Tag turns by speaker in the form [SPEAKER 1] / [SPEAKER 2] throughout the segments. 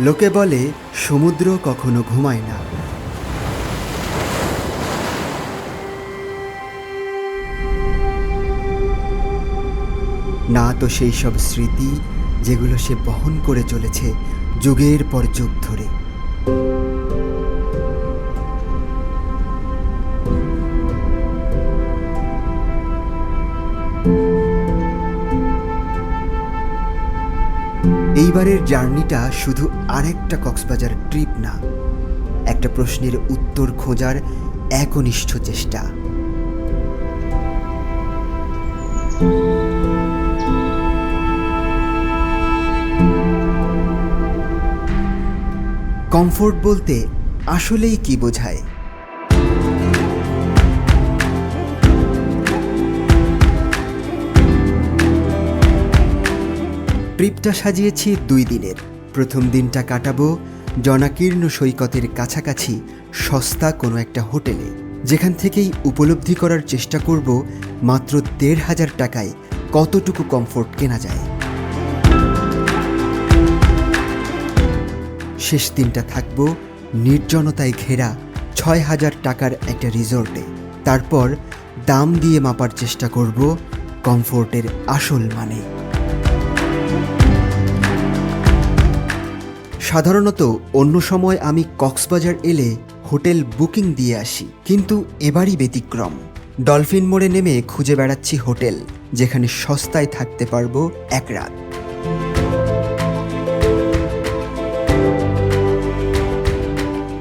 [SPEAKER 1] লোকে বলে, সমুদ্র কখনো ঘুমায় না। না তো সেই সব স্মৃতি যেগুলো সে বহন করে চলেছে যুগের পর যুগ ধরে। এইবারের জার্নিটা শুধু আরেকটা কক্সবাজার ট্রিপ না, একটা প্রশ্নের উত্তর খোঁজার একনিষ্ঠ চেষ্টা। কমফোর্ট বলতে আসলেই কি বোঝায়? ট্রিপটা সাজিয়েছি দুই দিনের। প্রথম দিনটা কাটাবো জনাকীর্ণ সৈকতের কাছাকাছি সস্তা কোনো একটা হোটেলে। যেখান থেকেই উপলব্ধি করার চেষ্টা করব মাত্র দেড় হাজার টাকায় কতটুকু কমফোর্ট কেনা যায়। শেষ দিনটা থাকব নির্জনতায় ঘেরা ছয় হাজার টাকার একটা রিসোর্টে। তারপর দাম দিয়ে মাপার চেষ্টা করব কমফোর্টের আসল মানে। সাধারণত অন্য সময় আমি কক্সবাজার এলে হোটেল বুকিং দিয়ে আসি, কিন্তু এবারই ব্যতিক্রম। ডলফিন মোড়ে নেমে খুঁজে বেড়াচ্ছি হোটেল, যেখানে সস্তায় থাকতে পারব এক রাত।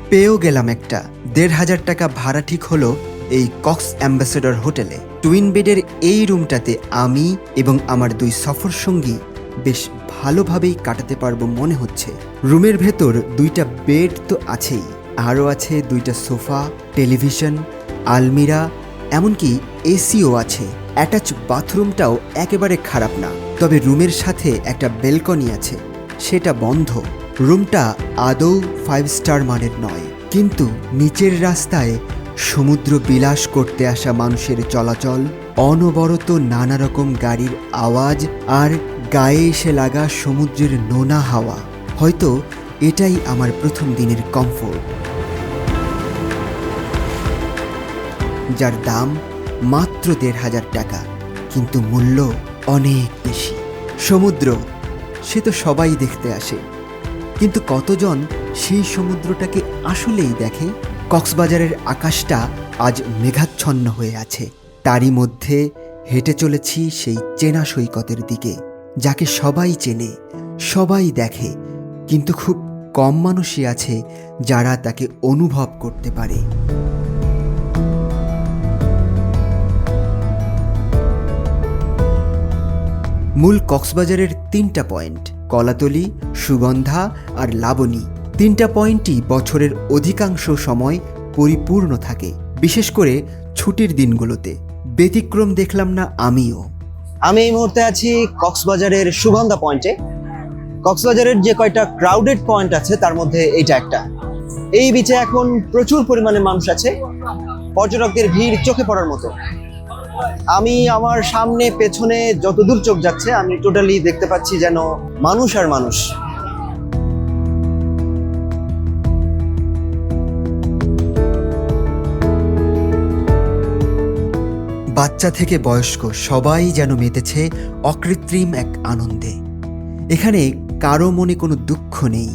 [SPEAKER 1] পেয়েও গেলাম একটা। দেড় হাজার টাকা ভাড়া ঠিক হলো এই কক্স অ্যাম্বাসেডর হোটেলে। টুইন বেডের এই রুমটাতে আমি এবং আমার দুই সফর সঙ্গী বেশ ভালোভাবেই কাটাতে পারব মনে হচ্ছে। রুমের ভেতর দুইটা বেড তো আছেই। আরও আছে দুইটা সোফা, টেলিভিশন, আলমিরা, এমনকি এসিও আছে। অ্যাটাচ বাথরুমটাও একেবারে খারাপ না। তবে রুমের সাথে একটা বেলকনি আছে, সেটা বন্ধ। রুমটা আদৌ ফাইভ স্টার মানের নয়। কিন্তু নিচের রাস্তায় সমুদ্র বিলাস করতে আসা মানুষের চলাচল, অনবরত নানা রকম গাড়ির আওয়াজ আর গায়ে এসে লাগা সমুদ্রের নোনা হাওয়া। হয়তো এটাই আমার প্রথম দিনের কমফোর্ট যার দাম মাত্র দেড় হাজার টাকা, কিন্তু মূল্য অনেক বেশি। সমুদ্র, সে তো সবাই দেখতে আসে। কিন্তু কতজন সেই সমুদ্রটাকে আসলেই দেখে? কক্সবাজারের আকাশটা আজ মেঘাচ্ছন্ন হয়ে আছে। তারই মধ্যে হেঁটে চলেছি সেই চেনা সৈকতের দিকে, যাকে সবাই চেনে, সবাই দেখে, কিন্তু খুব কম মানুষই আছে যারা তাকে অনুভব করতে পারে। মূল কক্সবাজারের তিনটা পয়েন্ট, কলাতলি, সুগন্ধা আর লাবণী তিনটা পয়েন্টই বছরের অধিকাংশ সময় পরিপূর্ণ থাকে, বিশেষ করে ছুটির দিনগুলোতে। ব্যতিক্রম দেখলাম না আমিও।
[SPEAKER 2] আমি এই মুহূর্তে আছি কক্সবাজারের সুগন্ধা পয়েন্টে। কক্সবাজারের যে কয়টা ক্রাউডেড পয়েন্ট আছে, তার মধ্যে এইটা একটা। এই বিচে এখন প্রচুর পরিমাণে মানুষ আছে, পর্যটকদের ভিড় চোখে পড়ার মতো। আমি আমার সামনে পেছনে যতদূর চোখ যাচ্ছে, আমি টোটালি দেখতে পাচ্ছি যেন মানুষ আর মানুষ।
[SPEAKER 1] বাচ্চা থেকে বয়স্ক সবাই যেন মেতেছে অকৃত্রিম এক আনন্দে। এখানে কারও মনে কোনো দুঃখ নেই।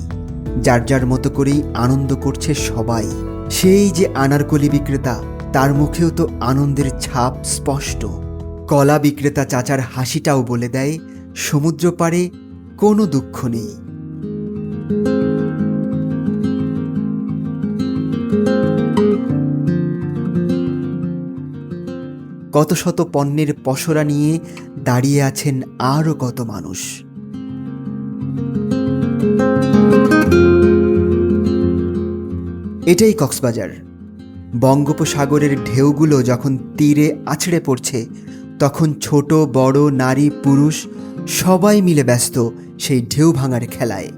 [SPEAKER 1] যার যার মতো করেই আনন্দ করছে সবাই। সেই যে আনারকলি বিক্রেতা, তার মুখেও তো আনন্দের ছাপ স্পষ্ট। কলা বিক্রেতা চাচার হাসিটাও বলে দেয়, সমুদ্র পাড়ে কোনো দুঃখ নেই। কত শত পণ্যের পসরা নিয়ে দাঁড়িয়ে আছেন আরও কত মানুষ। এটাই কক্সবাজার। বঙ্গোপসাগরের ঢেউগুলো যখন তীরে আছড়ে পড়ছে, তখন ছোট, বড়, নারী, পুরুষ সবাই মিলে ব্যস্ত সেই ঢেউ ভাঙার খেলায়।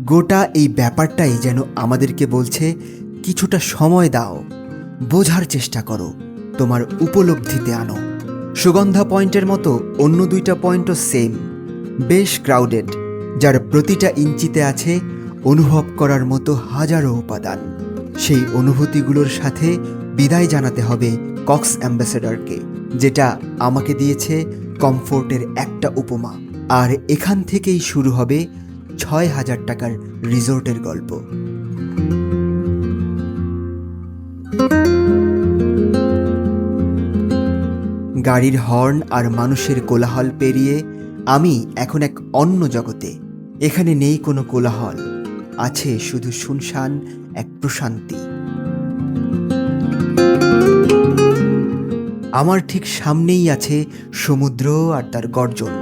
[SPEAKER 1] গোটা এই ব্যাপারটাই যেন আমাদেরকে বলছে, কিছুটা সময় দাও, বোঝার চেষ্টা করো। তোমার উপলব্ধিতে আনো। সুগন্ধা পয়েন্টের মতো অন্য দুইটা পয়েন্টও সেম বেশ ক্রাউডেড যার প্রতিটা ইঞ্চিতে আছে অনুভব করার মতো হাজারো উপাদান। সেই অনুভূতিগুলোর সাথে বিদায় জানাতে হবে কক্স অ্যাম্বাসেডরকে, যেটা আমাকে দিয়েছে কমফোর্টের একটা উপমা। আর এখান থেকেই শুরু হবে ছয় হাজার টাকার রিসোর্টের গল্প। গাড়ির হর্ন আর মানুষের কোলাহল পেরিয়ে আমি এখন এক অন্য জগতে। এখানে নেই কোনো কোলাহল, আছে শুধু শুনশান, এক প্রশান্তি। আমার ঠিক সামনেই আছে সমুদ্র আর তার গর্জন।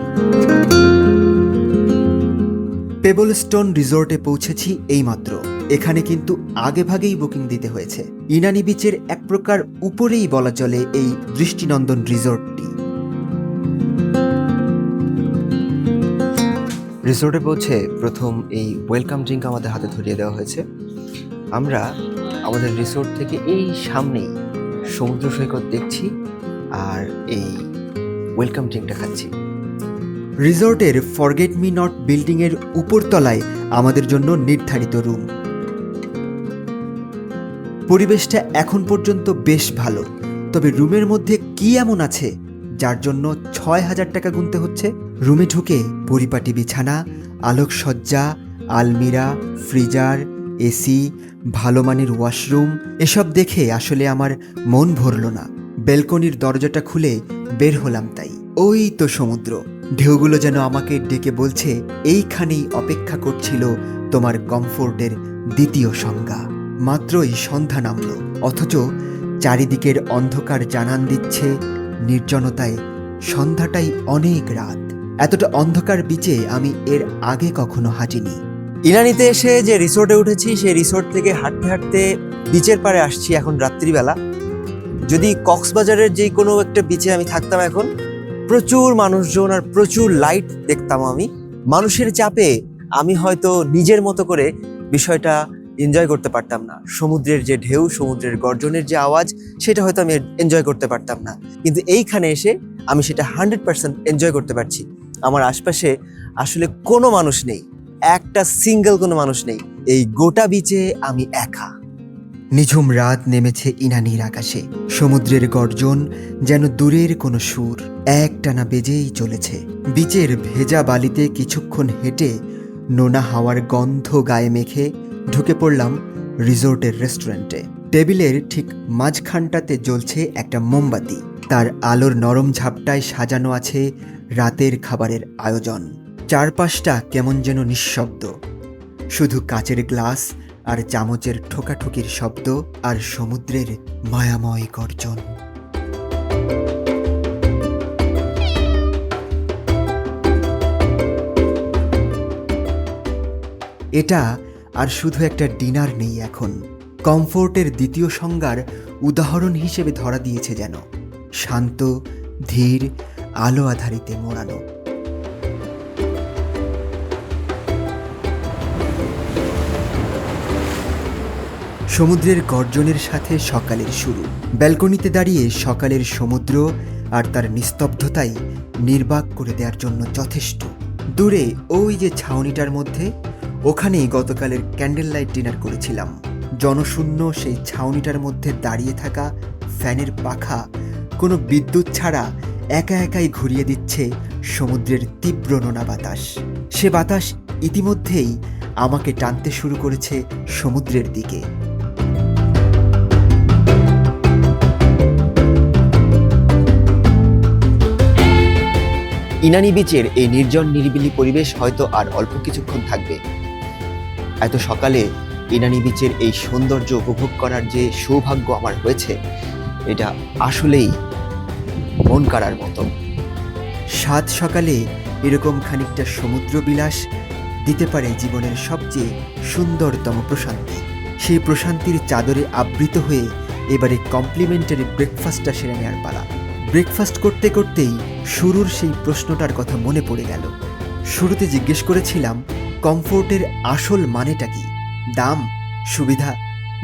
[SPEAKER 1] পেবলস্টোন রিসোর্টে পৌঁছেছি এইমাত্র। এখানে কিন্তু আগেভাগেই বুকিং দিতে হয়েছে। ইনানি বিচের এক প্রকার উপরেই বলা চলে এই দৃষ্টিনন্দন রিসোর্টটি। রিসোর্টে পৌঁছে প্রথম এই ওয়েলকাম ড্রিঙ্ক আমাদের হাতে ধরিয়ে দেওয়া হয়েছে। আমরা আমাদের রিসোর্ট থেকে এই সামনেই সমুদ্র সৈকত দেখছি আর এই ওয়েলকাম ড্রিঙ্কটা খাচ্ছি। রিসোর্টের ফরগেট মি নট বিল্ডিংয়ের উপরতলায় আমাদের জন্য নির্ধারিত রুম। পরিবেশটা এখন পর্যন্ত বেশ ভালো। তবে রুমের মধ্যে কি এমন আছে, যার জন্য ছয় হাজার টাকা গুনতে হচ্ছে? রুমে ঢুকে পরিপাটি বিছানা, আলোকসজ্জা, আলমিরা, ফ্রিজার, এসি, ভালো মানের ওয়াশরুম, এসব দেখে আসলে আমার মন ভরল না। বেলকনির দরজাটা খুলে বের হলাম তাই। ওই তো সমুদ্র। ঢেউগুলো যেন আমাকে ডেকে বলছে, এইখানেই অপেক্ষা করছিল তোমার কমফোর্টের দ্বিতীয় সংজ্ঞা। মাত্রই সন্ধ্যা নামল, অথচ চারিদিকের অন্ধকার জানান দিচ্ছে নির্জনতায় সন্ধ্যাটাই অনেক রাত। এতটা অন্ধকার বিচে আমি এর আগে কখনো হাঁটিনি।
[SPEAKER 2] ইনানিতে এসে যে রিসোর্টে উঠেছি, সেই রিসোর্ট থেকে হাঁটতে হাঁটতে বিচের পাড়ে আসছি এখন রাত্রিবেলা। যদি কক্সবাজারের যে কোনো একটা বিচে আমি থাকতাম এখন, প্রচুর মানুষজন আর প্রচুর লাইট দেখতাম আমি। মানুষের চাপে আমি হয়তো নিজের মতো করে বিষয়টা এনজয় করতে পারতাম না। সমুদ্রের যে ঢেউ, সমুদ্রের গর্জনের যে আওয়াজ, সেটা হয়তো আমি এনজয় করতে পারতাম না। কিন্তু এইখানে এসে আমি সেটা হান্ড্রেড পার্সেন্ট এনজয় করতে পারছি। আমার আশপাশে আসলে কোনো মানুষ নেই। একটা সিঙ্গেল কোনো মানুষ নেই। এই গোটা বিচে আমি একা।
[SPEAKER 1] নিঝুম রাত নেমেছে ইনানির আকাশে। সমুদ্রের গর্জন যেন দূরের কোনো সুর। একটানা বেজেই চলেছে। বিচের ভেজা বালিতে কিছুক্ষণ হেঁটে নোনা হাওয়ার গন্ধ গায়ে মেখে ঢুকে পড়লাম রিসোর্টের রেস্টুরেন্টে। টেবিলের ঠিক মাঝখানটাতে জ্বলছে একটা মোমবাতি। তার আলোর নরম ঝাপটায় সাজানো আছে রাতের খাবারের আয়োজন। চারপাশটা কেমন যেন নিঃশব্দ। শুধু কাচের গ্লাস আর চামচের ঠোকাঠুকির শব্দ আর সমুদ্রের মায়াময় গর্জন। এটা আর শুধু একটা ডিনার নেই এখন। কমফোর্টের দ্বিতীয় সংজ্ঞার উদাহরণ হিসেবে ধরা দিয়েছে যেন, শান্ত, ধীর, আলো আধারিতে মোড়ানো। সমুদ্রের গর্জনের সাথে সকালের শুরু। ব্যালকনিতে দাঁড়িয়ে সকালের সমুদ্র আর তার নিস্তব্ধতাই নির্বাক করে দেওয়ার জন্য যথেষ্ট। দূরে ওই যে ছাউনিটার মধ্যে ওখানেই গতকালের ক্যান্ডেল লাইট ডিনার করেছিলাম। জনশূন্য সেই ছাউনিটার মধ্যে দাঁড়িয়ে থাকা ফ্যানের পাখা কোনো বিদ্যুৎ ছাড়া একা একাই ঘুরিয়ে দিচ্ছে সমুদ্রের তীব্র নোনা বাতাস। সে বাতাস ইতিমধ্যেই আমাকে টানতে শুরু করেছে সমুদ্রের দিকে।
[SPEAKER 2] ইনানি বিচের এই নির্জন নিরিবিলি পরিবেশ হয়তো আর অল্প কিছুক্ষণ থাকবে। এত সকালে ইনানি বিচের এই সৌন্দর্য উপভোগ করার যে সৌভাগ্য আমার হয়েছে, এটা আসলেই মন কাড়ার মতো।
[SPEAKER 1] সাত সকালে এরকম খানিকটা সমুদ্র বিলাস দিতে পারে জীবনের সবচেয়ে সুন্দরতম প্রশান্তি। সেই প্রশান্তির চাদরে আবৃত হয়ে এবারে কমপ্লিমেন্টারি ব্রেকফাস্টটা সেরে নেওয়ার পালা। ব্রেকফাস্ট করতে করতেই শুরুর সেই প্রশ্নটার কথা মনে পড়ে গেল। শুরুতে জিজ্ঞেস করেছিলাম কমফোর্টের আসল মানেটা কি? দাম, সুবিধা,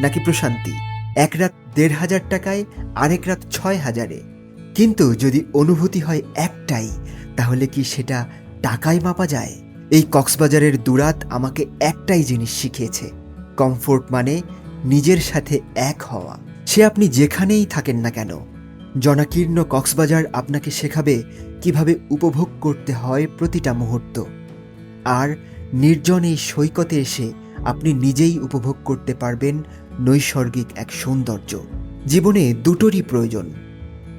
[SPEAKER 1] নাকি প্রশান্তি? এক রাত দেড় হাজার টাকায় আরেক রাত ছয় হাজারে। কিন্তু যদি অনুভূতি হয় একটাই, তাহলে কি সেটা টাকায় মাপা যায়? এই কক্সবাজারের দুরাত আমাকে একটাই জিনিস শিখিয়েছে। কমফোর্ট মানে নিজের সাথে এক হওয়া। সে আপনি যেখানেই থাকেন না কেন, জনাকীর্ণ কক্সবাজার আপনাকে শেখাবে কীভাবে উপভোগ করতে হয় প্রতিটা মুহূর্ত। আর নির্জন এই সৈকতে এসে আপনি নিজেই উপভোগ করতে পারবেন নৈসর্গিক এক সৌন্দর্য। জীবনে দুটোরই প্রয়োজন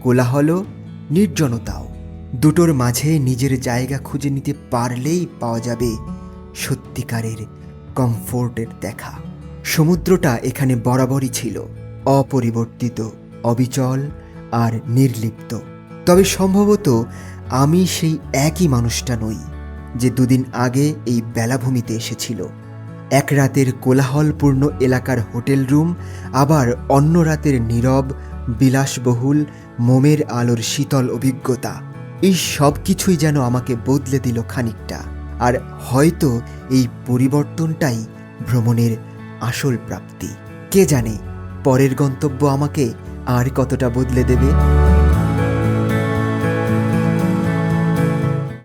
[SPEAKER 1] কোলাহলও নির্জনতাও। দুটোর মাঝে নিজের জায়গা খুঁজে নিতে পারলেই পাওয়া যাবে সত্যিকারের কমফোর্টের দেখা। সমুদ্রটা এখানে বরাবরই ছিল, অপরিবর্তিত, অবিচল আর নির্লিপ্ত। তবে সম্ভবত আমি সেই একই মানুষটা নই। যে দুদিন আগে এই বেলাভূমিতে এসেছিল। এক রাতের কোলাহলপূর্ণ এলাকার হোটেল রুম, আবার অন্য রাতের নীরব, বিলাসবহুল, মোমের আলোর শীতল অভিজ্ঞতা। এই সব কিছুই যেন আমাকে বদলে দিল খানিকটা, আর হয়তো এই পরিবর্তনটাই ভ্রমণের আসল প্রাপ্তি। কে জানে, পরের গন্তব্য আমাকে আর কতটা বদলে দেবে?